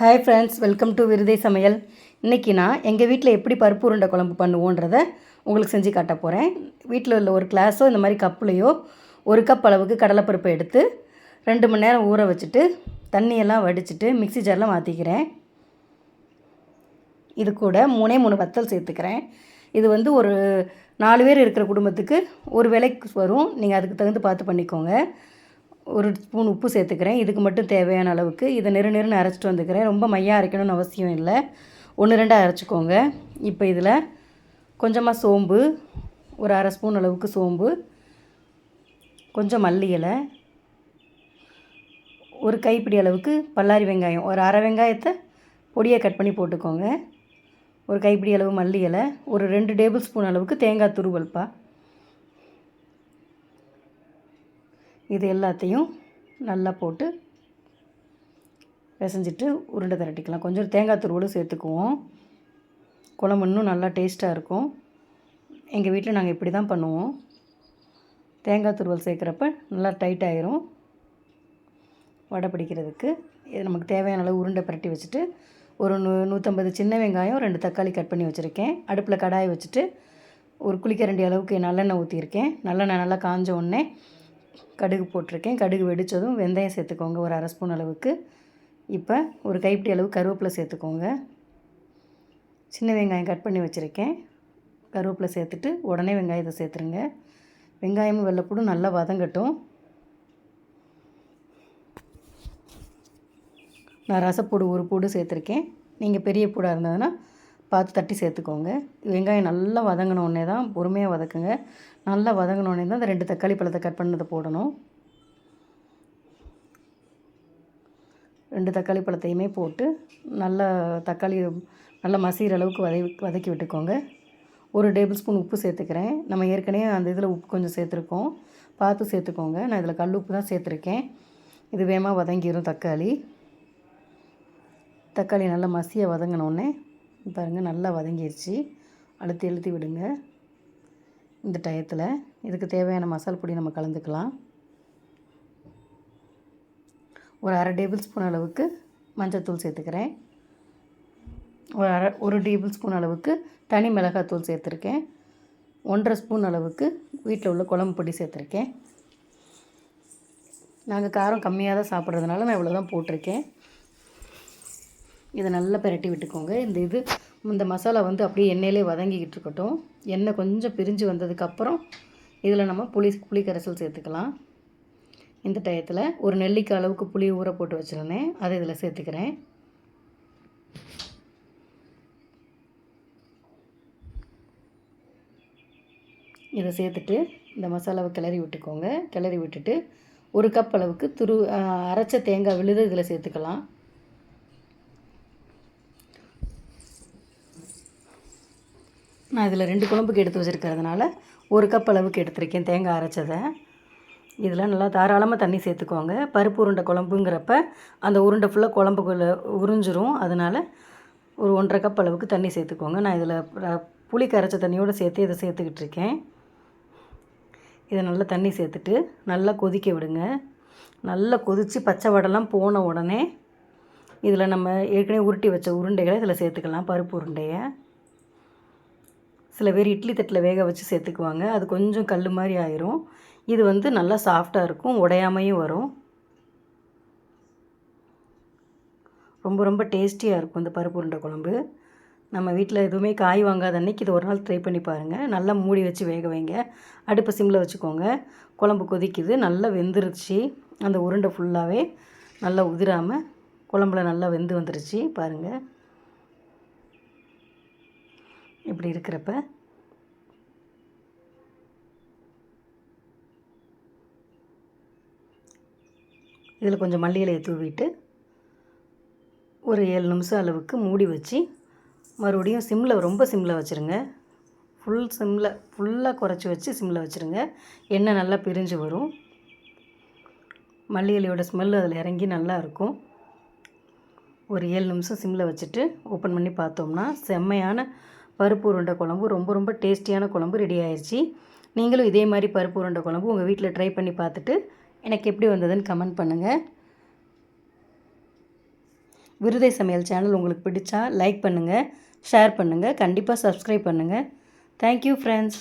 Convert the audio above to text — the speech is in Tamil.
ஹாய் ஃப்ரெண்ட்ஸ் வெல்கம் டு விருதை சமையல். இன்றைக்கி நான் எங்கள் வீட்டில் எப்படி பருப்பு உருண்டை குழம்பு பண்ணுவோன்றத உங்களுக்கு செஞ்சு காட்ட போகிறேன் வீட்டில் உள்ள ஒரு கிளாஸோ இந்த மாதிரி கப்புலையோ ஒரு கப் அளவுக்கு கடலைப்பருப்பை எடுத்து ரெண்டு மணி நேரம் ஊற வச்சுட்டு தண்ணியெல்லாம் வடிச்சிட்டு மிக்சி ஜாரில் மாற்றிக்கிறேன் இது கூட மூணே மூணு வத்தல் சேர்த்துக்கிறேன். இது வந்து ஒரு நாலு பேர் இருக்கிற குடும்பத்துக்கு ஒரு விலைக்கு வரும். நீங்கள் அதுக்கு தகுந்து பார்த்து பண்ணிக்கோங்க. ஒரு ஸ்பூன் உப்பு சேர்த்துக்கிறேன். இதுக்கு மட்டும் தேவையான அளவுக்கு. இதை நெரு நெருன்னு அரைச்சிட்டு வந்துக்கிறேன். ரொம்ப மையாக அரைக்கணும்னு அவசியம் இல்லை. ஒன்று ரெண்டாக அரைச்சிக்கோங்க. இப்போ இதில் கொஞ்சமாக சோம்பு ஒரு அரை ஸ்பூன் அளவுக்கு சோம்பு கொஞ்சம் மல்லி இலை ஒரு கைப்பிடி அளவுக்கு பல்லாரி வெங்காயம். ஒரு அரை வெங்காயத்தை பொடியை கட் பண்ணி போட்டுக்கோங்க. ஒரு கைப்பிடி அளவு மல்லி இலை ஒரு ரெண்டு டேபிள் ஸ்பூன் அளவுக்கு தேங்காய் துருவல்ப்பா இது எல்லாத்தையும் நல்லா போட்டு பிசைஞ்சிட்டு உருண்டை திரட்டிக்கலாம். கொஞ்சம் தேங்காய் துருவோடு சேர்த்துக்குவோம். குழம்பு இன்னும் நல்லா டேஸ்ட்டாக இருக்கும். எங்கள் வீட்டில் நாங்கள் இப்படி தான் பண்ணுவோம். தேங்காய் துருவல் சேர்க்குறப்ப நல்லா டைட் ஆயிரும். வடை பிடிக்கிறதுக்கு இது நமக்கு தேவையான அளவு உருண்டை பிரட்டி வச்சுட்டு ஒரு நூ நூற்றம்பது சின்ன வெங்காயம் ரெண்டு தக்காளி கட் பண்ணி வச்சுருக்கேன். அடுப்பில் கடாயை வச்சுட்டு ஒரு குளிக்கரண்டி அளவுக்கு நல்லெண்ணெய் ஊற்றிருக்கேன் நல்லெண்ணெய் நல்லா காஞ்ச உடனே கடுகு போட்டிருக்கேன். கடுகு வெடித்ததும் வெந்தயம் சேர்த்துக்கோங்க ஒரு அரை ஸ்பூன் அளவுக்கு. இப்போ ஒரு கைப்பிடி அளவு கருவேப்பிலை சேர்த்துக்கோங்க. சின்ன வெங்காயம் கட் பண்ணி வச்சுருக்கேன். கருவேப்பிலை சேர்த்துட்டு உடனே வெங்காயத்தை சேர்த்துருங்க. வெங்காயமும் வெள்ளைப்பூடும் நல்லா வதங்கட்டும். நான் ரசப்பூடு ஒரு பூடு சேர்த்துருக்கேன். நீங்கள் பெரிய பூடாக இருந்ததுன்னா பார்த்து தட்டி சேர்த்துக்கோங்க. வெங்காயம் நல்லா வதங்கினோடனே தான் பொறுமையாக வதக்குங்க. நல்லா வதங்கினோடனே தான் அந்த ரெண்டு தக்காளி பழத்தை கட் பண்ணதை போடணும். ரெண்டு தக்காளி பழத்தையுமே போட்டு நல்லா தக்காளி நல்லா மசிகிற அளவுக்கு வதை வதக்கி விட்டுக்கோங்க. ஒரு டேபிள் ஸ்பூன் உப்பு சேர்த்துக்கிறேன். நம்ம ஏற்கனவே அந்த இதில் உப்பு கொஞ்சம் சேர்த்துருக்கோம். பார்த்து சேர்த்துக்கோங்க. நான் இதில் கல் உப்பு தான் சேர்த்துருக்கேன். இது வேகமாக வதங்கிடும் தக்காளி. தக்காளி நல்லா மசியாக வதங்கினோடனே பாருங்கள் நல்லா வதங்கிடுச்சு அழுத்தி எழுத்தி விடுங்க. இந்த டயத்தில் இதுக்கு தேவையான மசால் பொடி நம்ம கலந்துக்கலாம். ஒரு அரை டேபிள் ஸ்பூன் அளவுக்கு மஞ்சத்தூள் சேர்த்துக்கிறேன். ஒரு அரை ஒரு டேபிள் ஸ்பூன் அளவுக்கு தனி மிளகாத்தூள் சேர்த்துருக்கேன். ஒன்றரை ஸ்பூன் அளவுக்கு வீட்டில் உள்ள குழம்பு பொடி சேர்த்துருக்கேன். நாங்கள் காரம் கம்மியாக தான் சாப்பிட்றதுனால நான் இவ்வளோ தான் போட்டிருக்கேன். இதை நல்லா பிரட்டி விட்டுக்கோங்க. இந்த இது இந்த மசாலா வந்து அப்படியே எண்ணெயிலே வதங்கிக்கிட்டு இருக்கட்டும். எண்ணெய் கொஞ்சம் பிரிஞ்சு வந்ததுக்கப்புறம் இதில் நம்ம புளி புளி கரைசல் சேர்த்துக்கலாம். இந்த டயத்தில் ஒரு நெல்லிக்காய் அளவுக்கு புளி ஊற போட்டு வச்சுருந்தேன். அதை இதில் சேர்த்துக்கிறேன். இதை சேர்த்துட்டு இந்த மசாலாவை கிளறி விட்டுக்கோங்க. கிளறி விட்டுட்டு ஒரு கப் அளவுக்கு துரு அரைச்ச தேங்காய் விழுது இதில் சேர்த்துக்கலாம். நான் இதில் ரெண்டு குழம்புக்கு எடுத்து வச்சுருக்கிறதுனால ஒரு கப் அளவுக்கு எடுத்திருக்கேன் தேங்காய் அரைச்சதை. இதெல்லாம் நல்லா தாராளமாக தண்ணி சேர்த்துக்கோங்க. பருப்பு உருண்டை குழம்புங்கிறப்ப அந்த உருண்டை ஃபுல்லாக குழம்புக்குள்ளே உறிஞ்சிரும். அதனால் ஒரு ஒன்றரை கப் அளவுக்கு தண்ணி சேர்த்துக்கோங்க. நான் இதில் புளி கரைச்ச தண்ணியோடு சேர்த்து இதை சேர்த்துக்கிட்டு இருக்கேன். இதை நல்லா தண்ணி சேர்த்துட்டு நல்லா கொதிக்க விடுங்க. நல்லா கொதித்து பச்சை வடலாம் போன உடனே இதில் நம்ம ஏற்கனவே உருட்டி வச்ச உருண்டைகளை இதில் சேர்த்துக்கலாம் பருப்பு உருண்டையை. சில பேர் இட்லி தட்டில் வேக வச்சு சேர்த்துக்குவாங்க. அது கொஞ்சம் கல் மாதிரி ஆயிரும். இது வந்து நல்லா சாஃப்டாக இருக்கும். உடையாமையும் வரும். ரொம்ப ரொம்ப டேஸ்டியாக இருக்கும் இந்த பருப்பு உருண்டை குழம்பு. நம்ம வீட்டில் எதுவுமே காய் வாங்காத அன்னைக்கு இது ஒரு நாள் ட்ரை பண்ணி பாருங்கள் நல்லா மூடி வச்சு வேக வைங்க. அடுப்பை சிம்மில் வச்சுக்கோங்க. குழம்பு கொதிக்குது. நல்லா வெந்துருச்சு. அந்த உருண்டை ஃபுல்லாகவே நல்லா உதிராமல் குழம்புல நல்லா வெந்து வந்துருச்சு. பாருங்கள் இப்படி இருக்கிறப்ப. இதில் கொஞ்சம் மல்லி இலையை தூவிட்டு ஒரு ஏழு நிமிஷம் அளவுக்கு மூடி வச்சு மறுபடியும் சிம்மில் ரொம்ப சிம்மில் வச்சுருங்க. ஃபுல் சிம்மில் ஃபுல்லாக குறைச்சி வச்சு சிம்மில் வச்சுருங்க. எண்ணெய் நல்லா பிரிஞ்சு வரும். மல்லி இலையோட ஸ்மெல் அதில் இறங்கி நல்லா இருக்கும். ஒரு ஏழு நிமிஷம் சிம்மில் வச்சுட்டு ஓப்பன் பண்ணி பார்த்தோம்னா செம்மையான பருப்பு உருண்டை குழம்பு ரொம்ப ரொம்ப டேஸ்டியான குழம்பு ரெடி ஆயிடுச்சு நீங்களும் இதே மாதிரி பருப்பு உருண்டை குழம்பு உங்கள் வீட்டில் ட்ரை பண்ணி பார்த்துட்டு எனக்கு எப்படி வந்ததுன்னு கமெண்ட் பண்ணுங்கள் விருதை சமையல் சேனல் உங்களுக்கு பிடிச்சா லைக் பண்ணுங்கள் ஷேர் பண்ணுங்கள் கண்டிப்பாக சப்ஸ்கிரைப் பண்ணுங்கள் தேங்க்யூ ஃப்ரெண்ட்ஸ்